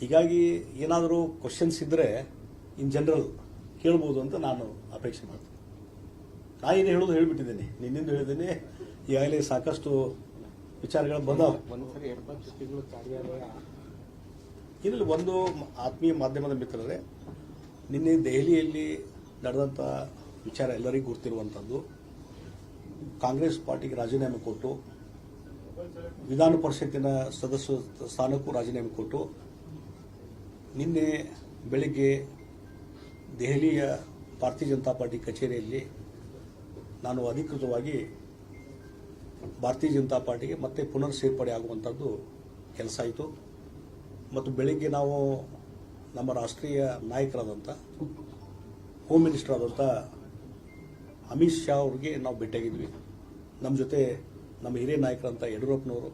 ಹೀಗಾಗಿ ಏನಾದರೂ ಕ್ವಶನ್ಸ್ ಇದ್ದರೆ ಇನ್ ಜನರಲ್ ಕೇಳ್ಬೋದು ಅಂತ ನಾನು ಅಪೇಕ್ಷೆ ಮಾಡ್ತೀನಿ. ನಾ ಏನು ಹೇಳೋದು ಹೇಳಿಬಿಟ್ಟಿದ್ದೀನಿ. ನಿನ್ನಿಂದ ಹೇಳಿದ್ದೀನಿ. ಈಗಾಗಲೇ ಸಾಕಷ್ಟು ವಿಚಾರಗಳು ಬಂದಾವೆ. ಇದರಲ್ಲಿ ಒಂದು ಆತ್ಮೀಯ ಮಾಧ್ಯಮದ ಮಿತ್ರರೇ ನಿನ್ನೆ ದೆಹಲಿಯಲ್ಲಿ ನಡೆದಂಥ ವಿಚಾರ ಎಲ್ಲರಿಗೂ ಗೊತ್ತಿರುವಂಥದ್ದು ಕಾಂಗ್ರೆಸ್ ಪಾರ್ಟಿಗೆ ರಾಜೀನಾಮೆ ಕೊಟ್ಟು ವಿಧಾನ ಪರಿಷತ್ತಿನ ಸದಸ್ಯ ಸ್ಥಾನಕ್ಕೂ ರಾಜೀನಾಮೆ ಕೊಟ್ಟು ನಿನ್ನೆ ಬೆಳಿಗ್ಗೆ ದೆಹಲಿಯ ಭಾರತೀಯ ಜನತಾ ಪಾರ್ಟಿ ಕಚೇರಿಯಲ್ಲಿ ನಾನು ಅಧಿಕೃತವಾಗಿ ಭಾರತೀಯ ಜನತಾ ಪಾರ್ಟಿಗೆ ಮತ್ತೆ ಪುನರ್ ಸೇರ್ಪಡೆ ಆಗುವಂಥದ್ದು ಕೆಲಸ ಆಯಿತು. ಮತ್ತು ಬೆಳಿಗ್ಗೆ ನಾವು ನಮ್ಮ ರಾಷ್ಟ್ರೀಯ ನಾಯಕರಾದಂಥ ಹೋಮ್ ಮಿನಿಸ್ಟರ್ ಆದಂಥ ಅಮಿತ್ ಶಾ ಅವ್ರಿಗೆ ನಾವು ಭೇಟಿಯಾಗಿದ್ವಿ. ನಮ್ಮ ಜೊತೆ ನಮ್ಮ ಹಿರಿಯ ನಾಯಕರಂತ ಯಡಿಯೂರಪ್ಪನವರು,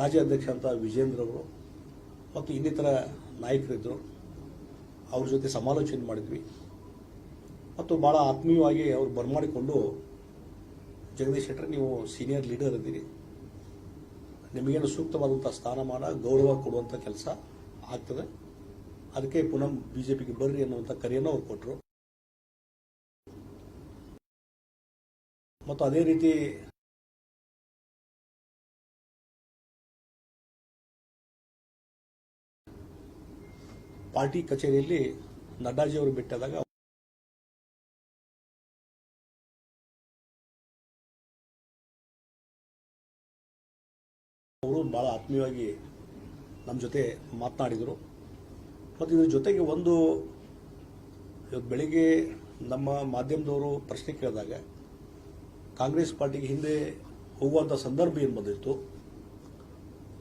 ರಾಜ್ಯಾಧ್ಯಕ್ಷ ಅಂತ ವಿಜೇಂದ್ರ ಅವರು ಮತ್ತು ಇನ್ನಿತರ ನಾಯಕರಿದ್ದರು ಅವ್ರ ಜೊತೆ ಸಮಾಲೋಚನೆ ಮಾಡಿದ್ವಿ. ಮತ್ತು ಭಾಳ ಆತ್ಮೀಯವಾಗಿ ಅವರು ಬರ್ಮಾಡಿಕೊಂಡು, ಜಗದೀಶ್ ಶೆಟ್ಟರ್, ನೀವು ಸೀನಿಯರ್ ಲೀಡರ್ ಇದ್ದೀರಿ. ನಿಮಗೇನು ಸೂಕ್ತವಾದಂಥ ಸ್ಥಾನಮಾನ, ಗೌರವ ಕೊಡುವಂಥ ಕೆಲಸ ಆಗ್ತದೆ. ಅದಕ್ಕೆ ಪುನಃ ಪಿಗೆ ಬರ್ರಿ ಅನ್ನುವಂಥ ಕರೆಯನ್ನು ಅವ್ರು ಕೊಟ್ಟರು ಮತ್ತು ಅದೇ ರೀತಿ ಪಾರ್ಟಿ ಕಚೇರಿಯಲ್ಲಿ ನಡ್ಡಾಜಿ ಅವರು ಬಿಟ್ಟಾದಾಗ ಅವರು ಬಹಳ ಆತ್ಮೀಯವಾಗಿ ನಮ್ಮ ಜೊತೆ ಮಾತನಾಡಿದರು. ಮತ್ತು ಇದ್ರ ಜೊತೆಗೆ ಒಂದು, ಇವತ್ತು ಬೆಳಿಗ್ಗೆ ನಮ್ಮ ಮಾಧ್ಯಮದವರು ಪ್ರಶ್ನೆ ಕೇಳಿದಾಗ ಕಾಂಗ್ರೆಸ್ ಪಾರ್ಟಿಗೆ ಹಿಂದೆ ಹೋಗುವಂಥ ಸಂದರ್ಭ ಏನು ಬಂದಿತ್ತು?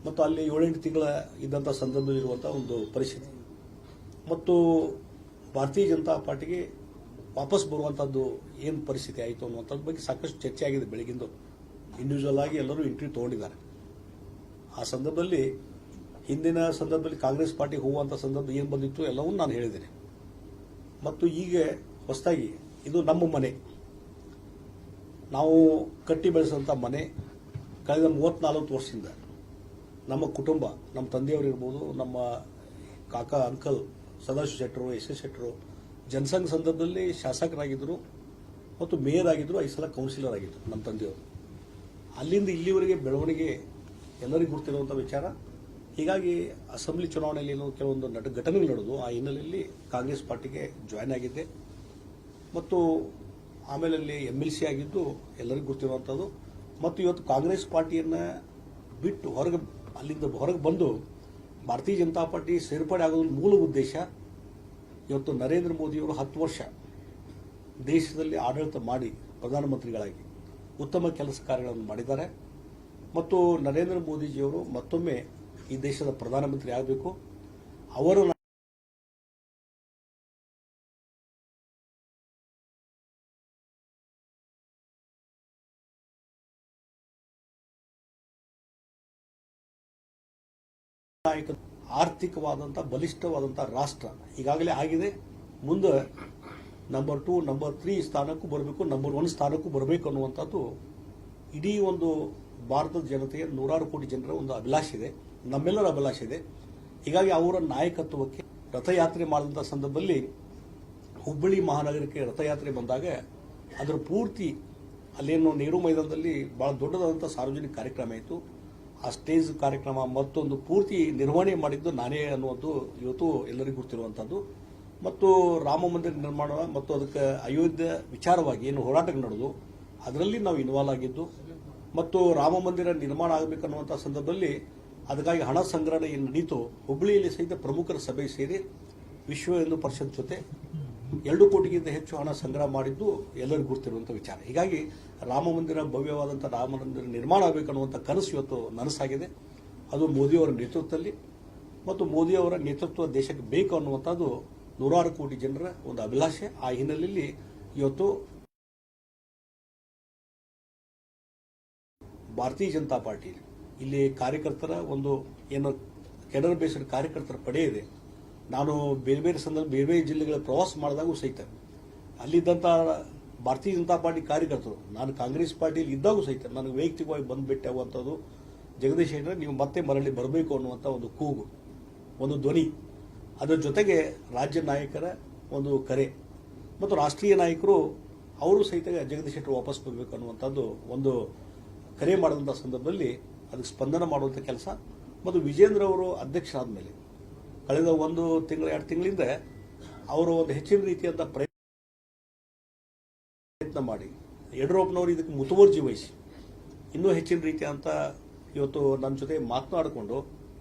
ಮತ್ತು ಅಲ್ಲಿ ಏಳೆಂಟು ತಿಂಗಳ ಇದ್ದಂಥ ಸಂದರ್ಭ ಇರುವಂಥ ಒಂದು ಪರಿಸ್ಥಿತಿ. ಮತ್ತು ಭಾರತೀಯ ಜನತಾ ಪಾರ್ಟಿಗೆ ವಾಪಸ್ ಬರುವಂಥದ್ದು ಏನು ಪರಿಸ್ಥಿತಿ ಆಯಿತು ಅನ್ನುವಂಥದ್ದು ಬಗ್ಗೆ ಸಾಕಷ್ಟು ಚರ್ಚೆ ಆಗಿದೆ ಬೆಳಗಿಂದು. ಇಂಡಿವಿಜುವಲ್ ಆಗಿ ಎಲ್ಲರೂ ಇಂಟರ್ವ್ಯೂ ತೊಗೊಂಡಿದ್ದಾರೆ. ಆ ಸಂದರ್ಭದಲ್ಲಿ ಹಿಂದಿನ ಸಂದರ್ಭದಲ್ಲಿ ಕಾಂಗ್ರೆಸ್ ಪಾರ್ಟಿಗೆ ಹೋಗುವಂಥ ಸಂದರ್ಭ ಏನು ಬಂದಿತ್ತು ಎಲ್ಲವೂ ನಾನು ಹೇಳಿದ್ದೇನೆ. ಮತ್ತು ಈಗ ಹೊಸದಾಗಿ ಇದು ನಮ್ಮ ಮನೆ. ನಾವು ಕಟ್ಟಿ ಬೆಳೆಸಿದಂಥ ಮನೆ ಕಳೆದ ಮೂವತ್ನಾಲ್ಕು ವರ್ಷದಿಂದ ನಮ್ಮ ಕುಟುಂಬ, ನಮ್ಮ ತಂದೆಯವರು ಇರ್ಬೋದು, ನಮ್ಮ ಕಾಕ ಅಂಕಲ್ ಸದಾಶಿವ ಶೆಟ್ಟರು, ಎಸ್ ಎಸ್ ಶೆಟ್ಟರು, ಜನಸಂಘ ಸಂದರ್ಭದಲ್ಲಿ ಶಾಸಕರಾಗಿದ್ದರು ಮತ್ತು ಮೇಯರ್ ಆಗಿದ್ದರು, ಐದು ಸಲ ಕೌನ್ಸಿಲರ್ ಆಗಿದ್ದರು ನಮ್ಮ ತಂದೆಯವರು. ಅಲ್ಲಿಂದ ಇಲ್ಲಿವರೆಗೆ ಬೆಳವಣಿಗೆ ಎಲ್ಲರಿಗೂ ಗೊತ್ತಿರುವಂಥ ವಿಚಾರ. ಹೀಗಾಗಿ ಅಸೆಂಬ್ಲಿ ಚುನಾವಣೆಯಲ್ಲಿ ಏನೋ ಕೆಲವೊಂದು ನಟ ಘಟನೆಗಳು ನಡೆದು ಆ ಹಿನ್ನೆಲೆಯಲ್ಲಿ ಕಾಂಗ್ರೆಸ್ ಪಾರ್ಟಿಗೆ ಜಾಯ್ನ್ ಆಗಿದ್ದೆ. ಮತ್ತು ಆಮೇಲೆ ಅಲ್ಲಿ ಎಂ ಎಲ್ ಸಿ ಆಗಿದ್ದು ಎಲ್ಲರಿಗೂ ಗೊತ್ತಿರುವಂಥದ್ದು ಮತ್ತು ಇವತ್ತು ಕಾಂಗ್ರೆಸ್ ಪಾರ್ಟಿಯನ್ನು ಬಿಟ್ಟು ಹೊರಗೆ ಅಲ್ಲಿಂದ ಹೊರಗೆ ಬಂದು ಭಾರತೀಯ ಜನತಾ ಪಾರ್ಟಿ ಸೇರ್ಪಡೆ ಆಗೋದ್ರ ಮೂಲ ಉದ್ದೇಶ ಇವತ್ತು ನರೇಂದ್ರ ಮೋದಿಯವರು ಹತ್ತು ವರ್ಷ ದೇಶದಲ್ಲಿ ಆಡಳಿತ ಮಾಡಿ ಪ್ರಧಾನಮಂತ್ರಿಗಳಾಗಿ ಉತ್ತಮ ಕೆಲಸ ಕಾರ್ಯಗಳನ್ನು ಮಾಡಿದ್ದಾರೆ. ಮತ್ತು ನರೇಂದ್ರ ಮೋದಿಜಿಯವರು ಮತ್ತೊಮ್ಮೆ ಈ ದೇಶದ ಪ್ರಧಾನಮಂತ್ರಿ ಆಗಬೇಕು. ಅವರು ನಾಯಕ ಆರ್ಥಿಕವಾದಂಥ ಬಲಿಷ್ಠವಾದಂಥ ರಾಷ್ಟ್ರ. ಈಗಾಗಲೇ ಆಗಿದೆ. ಮುಂದೆ ನಂಬರ್ ಟೂ ನಂಬರ್ ತ್ರೀ ಸ್ಥಾನಕ್ಕೂ ಬರಬೇಕು ನಂಬರ್ ಒನ್ ಸ್ಥಾನಕ್ಕೂ ಬರಬೇಕು ಅನ್ನುವಂಥದ್ದು ಇಡೀ ಒಂದು ಭಾರತದ ಜನತೆಯ ನೂರಾರು ಕೋಟಿ ಜನರ ಒಂದು ಅಭಿಲಾಷೆ ಇದೆ. ನಮ್ಮೆಲ್ಲರ ಅಭಿಲಾಷೆ ಇದೆ. ಹೀಗಾಗಿ ಅವರ ನಾಯಕತ್ವಕ್ಕೆ ರಥಯಾತ್ರೆ ಮಾಡಿದಂಥ ಸಂದರ್ಭದಲ್ಲಿ ಹುಬ್ಬಳ್ಳಿ ಮಹಾನಗರಕ್ಕೆ ರಥಯಾತ್ರೆ ಬಂದಾಗ ಅದರ ಪೂರ್ತಿ ಅಲ್ಲೇನು ನೆಹರು ಮೈದಾನದಲ್ಲಿ ಬಹಳ ದೊಡ್ಡದಾದಂಥ ಸಾರ್ವಜನಿಕ ಕಾರ್ಯಕ್ರಮ ಇತ್ತು. ಆ ಸ್ಟೇಜ್ ಕಾರ್ಯಕ್ರಮ ಮತ್ತೊಂದು ಪೂರ್ತಿ ನಿರ್ವಹಣೆ ಮಾಡಿದ್ದು ನಾನೇ ಅನ್ನುವಂಥದ್ದು ಇವತ್ತು ಎಲ್ಲರಿಗೂ ಗೊತ್ತಿರುವಂಥದ್ದು. ಮತ್ತು ರಾಮ ಮಂದಿರ ನಿರ್ಮಾಣ ಮತ್ತು ಅದಕ್ಕೆ ಅಯೋಧ್ಯೆ ವಿಚಾರವಾಗಿ ಏನು ಹೋರಾಟಗಳು ನಡೆದು, ಅದರಲ್ಲಿ ನಾವು ಇನ್ವಾಲ್ವ್ ಆಗಿದ್ದು, ಮತ್ತು ರಾಮ ಮಂದಿರ ನಿರ್ಮಾಣ ಆಗಬೇಕನ್ನುವಂಥ ಸಂದರ್ಭದಲ್ಲಿ ಅದಕ್ಕಾಗಿ ಹಣ ಸಂಗ್ರಹಣೆ ಏನು ನಡೀತು ಹುಬ್ಬಳ್ಳಿಯಲ್ಲಿ ಸಹಿತ ಪ್ರಮುಖರ ಸಭೆ ಸೇರಿ ವಿಶ್ವ ಹಿಂದೂ ಪರಿಷತ್ ಜೊತೆ ಎರಡು ಕೋಟಿಗಿಂತ ಹೆಚ್ಚು ಹಣ ಸಂಗ್ರಹ ಮಾಡಿದ್ದು ಎಲ್ಲರಿಗೂ ಗುರ್ತಿರುವಂಥ ವಿಚಾರ. ಹೀಗಾಗಿ ರಾಮ ಮಂದಿರ ಭವ್ಯವಾದಂಥ ರಾಮ ಮಂದಿರ ನಿರ್ಮಾಣ ಆಗಬೇಕನ್ನುವಂಥ ಕನಸು ಇವತ್ತು ನನಸಾಗಿದೆ. ಅದು ಮೋದಿಯವರ ನೇತೃತ್ವದಲ್ಲಿ ಮತ್ತು ಮೋದಿಯವರ ನೇತೃತ್ವ ದೇಶಕ್ಕೆ ಬೇಕು ಅನ್ನುವಂಥದ್ದು ನೂರಾರು ಕೋಟಿ ಜನರ ಒಂದು ಅಭಿಲಾಷೆ. ಆ ಹಿನ್ನೆಲೆಯಲ್ಲಿ ಇವತ್ತು ಭಾರತೀಯ ಜನತಾ ಪಾರ್ಟಿ ಇಲ್ಲಿ ಕಾರ್ಯಕರ್ತರ ಒಂದು ಏನು ಕೆಡರ್ ಬೇಸ್ಡ್ ಕಾರ್ಯಕರ್ತರ ಪಡೆ ಇದೆ. ನಾನು ಬೇರೆ ಬೇರೆ ಸಂದರ್ಭ ಬೇರೆ ಬೇರೆ ಜಿಲ್ಲೆಗಳ ಪ್ರವಾಸ ಮಾಡಿದಾಗೂ ಸಹಿತ. ಅಲ್ಲಿದ್ದಂಥ ಭಾರತೀಯ ಜನತಾ ಪಾರ್ಟಿ ಕಾರ್ಯಕರ್ತರು, ನಾನು ಕಾಂಗ್ರೆಸ್ ಪಾರ್ಟಿಯಲ್ಲಿ ಇದ್ದಾಗೂ ಸಹಿತ ನನಗೆ ವೈಯಕ್ತಿಕವಾಗಿ ಬಂದು ಭೇಟಿ ಆಗುವಂಥದ್ದು ಜಗದೀಶ್ ಶೆಟ್ಟರ್, ನೀವು ಮತ್ತೆ ಮರಳಿ ಬರಬೇಕು ಅನ್ನುವಂಥ ಒಂದು ಕೂಗು, ಒಂದು ಧ್ವನಿ. ಅದರ ಜೊತೆಗೆ ರಾಜ್ಯ ನಾಯಕರ ಒಂದು ಕರೆ. ಮತ್ತು ರಾಷ್ಟ್ರೀಯ ನಾಯಕರು, ಅವರು ಸಹಿತ ಜಗದೀಶ್ ಶೆಟ್ಟರ್ ವಾಪಸ್ ಬರಬೇಕು ಅನ್ನುವಂಥದ್ದು ಒಂದು ಕರೆ ಮಾಡಿದಂಥ ಸಂದರ್ಭದಲ್ಲಿ ಅದಕ್ಕೆ ಸ್ಪಂದನ ಮಾಡುವಂಥ ಕೆಲಸ. ಮತ್ತು ವಿಜೇಂದ್ರ ಅವರು ಅಧ್ಯಕ್ಷರಾದ ಮೇಲೆ ಕಳೆದ ಒಂದು ತಿಂಗಳ, ಎರಡು ತಿಂಗಳಿಂದ ಅವರು ಒಂದು ಹೆಚ್ಚಿನ ರೀತಿಯಾದ ಪ್ರಯತ್ನ ಮಾಡಿ. ಯಡಿಯೂರಪ್ಪನವರು ಇದಕ್ಕೆ ಮುತುವರ್ಜಿ ವಹಿಸಿ. ಇನ್ನೂ ಹೆಚ್ಚಿನ ರೀತಿಯಂತ ಇವತ್ತು ನನ್ನ ಜೊತೆ ಮಾತನಾಡಿಕೊಂಡು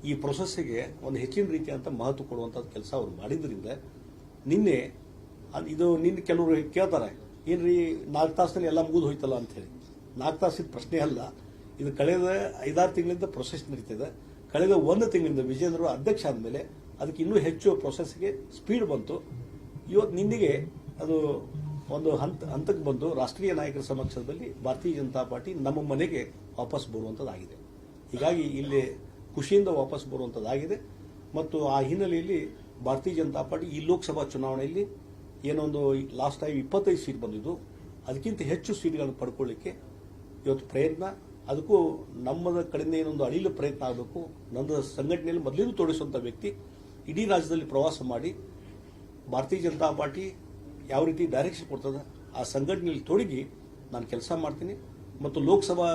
ಈ ಪ್ರೊಸೆಸ್ಸಿಗೆ ಒಂದು ಹೆಚ್ಚಿನ ರೀತಿಯಂತ ಮಹತ್ವ ಕೊಡುವಂಥ ಕೆಲಸ ಅವರು ಮಾಡಿದ್ದರಿಂದ ನಿನ್ನೆ ಇದು ನಿನ್ನೆ ಕೆಲವರು ಕೇಳ್ತಾರೆ, ಏನ್ರಿ ನಾಲ್ಕು ತಾಸಿನಲ್ಲಿ ಎಲ್ಲ ಮುಗಿದು ಹೋಯ್ತಲ್ಲ ಅಂತ ಹೇಳಿ ನಾಲ್ಕು ತಾಸಿದ ಪ್ರಶ್ನೆ ಅಲ್ಲ, ಇದು ಕಳೆದ ಐದಾರು ತಿಂಗಳಿಂದ ಪ್ರೊಸೆಸ್ ನಡೀತಿದೆ. ಕಳೆದ ಒಂದು ತಿಂಗಳಿಂದ ವಿಜೇಂದ್ರ ಅಧ್ಯಕ್ಷ ಆದಮೇಲೆ ಅದಕ್ಕೆ ಇನ್ನೂ ಹೆಚ್ಚು ಪ್ರೊಸೆಸ್ಗೆ ಸ್ಪೀಡ್ ಬಂತು. ಇವತ್ತು ನಿನ್ನೆಗೆ ಅದು ಒಂದು ಹಂತ, ಹಂತಕ್ಕೆ ಬಂದು ರಾಷ್ಟ್ರೀಯ ನಾಯಕರ ಸಮಕ್ಷದಲ್ಲಿ ಭಾರತೀಯ ಜನತಾ ಪಾರ್ಟಿ ನಮ್ಮ ಮನೆಗೆ ವಾಪಸ್ ಬರುವಂಥದ್ದಾಗಿದೆ ಹೀಗಾಗಿ ಇಲ್ಲಿ ಖುಷಿಯಿಂದ ವಾಪಸ್ ಬರುವಂಥದ್ದಾಗಿದೆ ಮತ್ತು ಆ ಹಿನ್ನೆಲೆಯಲ್ಲಿ ಭಾರತೀಯ ಜನತಾ ಪಾರ್ಟಿ ಈ ಲೋಕಸಭಾ ಚುನಾವಣೆಯಲ್ಲಿ ಏನೊಂದು ಲಾಸ್ಟ್ ಟೈಮ್ ಇಪ್ಪತ್ತೈದು ಸೀಟ್ ಬಂದಿದ್ದು, ಅದಕ್ಕಿಂತ ಹೆಚ್ಚು ಸೀಟ್ಗಳನ್ನು ಪಡ್ಕೊಳ್ಳಿಕ್ಕೆ ಇವತ್ತು ಪ್ರಯತ್ನ. ಅದಕ್ಕೂ ನಮ್ಮದ ಕಡೆಯಿಂದ ಏನೊಂದು ಅಳಿಲು ಪ್ರಯತ್ನ ಆಗಬೇಕು. ನನ್ನ ಸಂಘಟನೆಯಲ್ಲಿ ಮೊದಲಿಂದ ತೋರಿಸುವಂಥ ವ್ಯಕ್ತಿ. ಇಡೀ ರಾಜ್ಯದಲ್ಲಿ ಪ್ರವಾಸ ಮಾಡಿ ಭಾರತೀಯ ಜನತಾ ಪಾರ್ಟಿ ಯಾವ ರೀತಿ ಡೈರೆಕ್ಷನ್ ಕೊಡ್ತದೆ, ಆ ಸಂಘಟನೆಯಲ್ಲಿ ತೊಡಗಿ ನಾನು ಕೆಲಸ ಮಾಡ್ತೀನಿ. ಮತ್ತು ಲೋಕಸಭಾ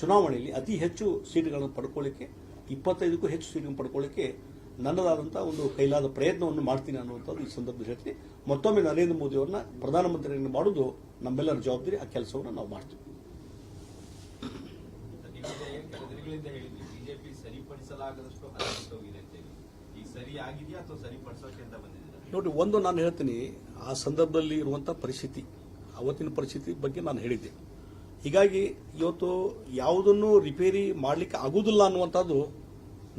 ಚುನಾವಣೆಯಲ್ಲಿ ಅತಿ ಹೆಚ್ಚು ಸೀಟ್ಗಳನ್ನು ಪಡ್ಕೊಳ್ಳಿಕ್ಕೆ, ಇಪ್ಪತ್ತೈದಕ್ಕೂ ಹೆಚ್ಚು ಸೀಟುಗಳನ್ನು ಪಡ್ಕೊಳ್ಳಿಕ್ಕೆ ನನ್ನದಾದಂಥ ಒಂದು ಕೈಲಾದ ಪ್ರಯತ್ನವನ್ನು ಮಾಡ್ತೀನಿ ಅನ್ನುವಂಥದ್ದು ಈ ಸಂದರ್ಭದಲ್ಲಿ ಹೇಳ್ತೀನಿ. ಮತ್ತೊಮ್ಮೆ ನರೇಂದ್ರ ಮೋದಿ ಅವ್ರನ್ನ ಪ್ರಧಾನಮಂತ್ರಿಯನ್ನು ಮಾಡೋದು ನಮ್ಮೆಲ್ಲರ ಜವಾಬ್ದಾರಿ. ಆ ಕೆಲಸವನ್ನು ನಾವು ಮಾಡ್ತೀವಿ. ಸರಿಪಡಿಸಲಾಗದಷ್ಟು ಅಂತ ಸರಿ ಅಥವಾ ಸರಿಪಡಿಸೋಕೆ ಅಂತ ಬಂದಿದ್ದೀರಾ? ನೋಡಿ ಒಂದು ನಾನು ಹೇಳ್ತೀನಿ ಆ ಸಂದರ್ಭದಲ್ಲಿ ಇರುವಂಥ ಪರಿಸ್ಥಿತಿ ಅವತ್ತಿನ ಪರಿಸ್ಥಿತಿ ಬಗ್ಗೆ ನಾನು ಹೇಳಿದ್ದೆ. ಹೀಗಾಗಿ ಇವತ್ತು ಯಾವುದನ್ನು ರಿಪೇರಿ ಮಾಡಲಿಕ್ಕೆ ಆಗುವುದಿಲ್ಲ ಅನ್ನುವಂಥದ್ದು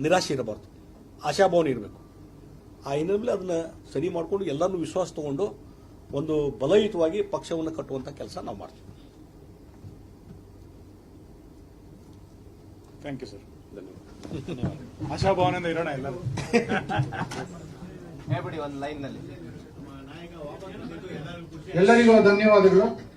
ನಿರಾಶೆ ಇರಬಾರ್ದು. ಆಶಾಭಾವನೆ ಇರಬೇಕು. ಆ ಹಿನ್ನೆಲೆಯಲ್ಲಿ ಅದನ್ನ ಸರಿ ಮಾಡಿಕೊಂಡು ಎಲ್ಲರನ್ನು ವಿಶ್ವಾಸ ತಗೊಂಡು ಒಂದು ಬಲಯುತವಾಗಿ ಪಕ್ಷವನ್ನು ಕಟ್ಟುವಂಥ ಕೆಲಸ ನಾವು ಮಾಡ್ತೀವಿ. ಥ್ಯಾಂಕ್ ಯು ಸರ್ ಆಶಾಭಾವನೆಯಿಂದ ಇರೋಣ ಎಲ್ಲರೂ. ಹೇಳ್ಬಿಡಿ ಒಂದು ಲೈನ್ನಲ್ಲಿ. ಎಲ್ಲರಿಗೂ ಧನ್ಯವಾದಗಳು.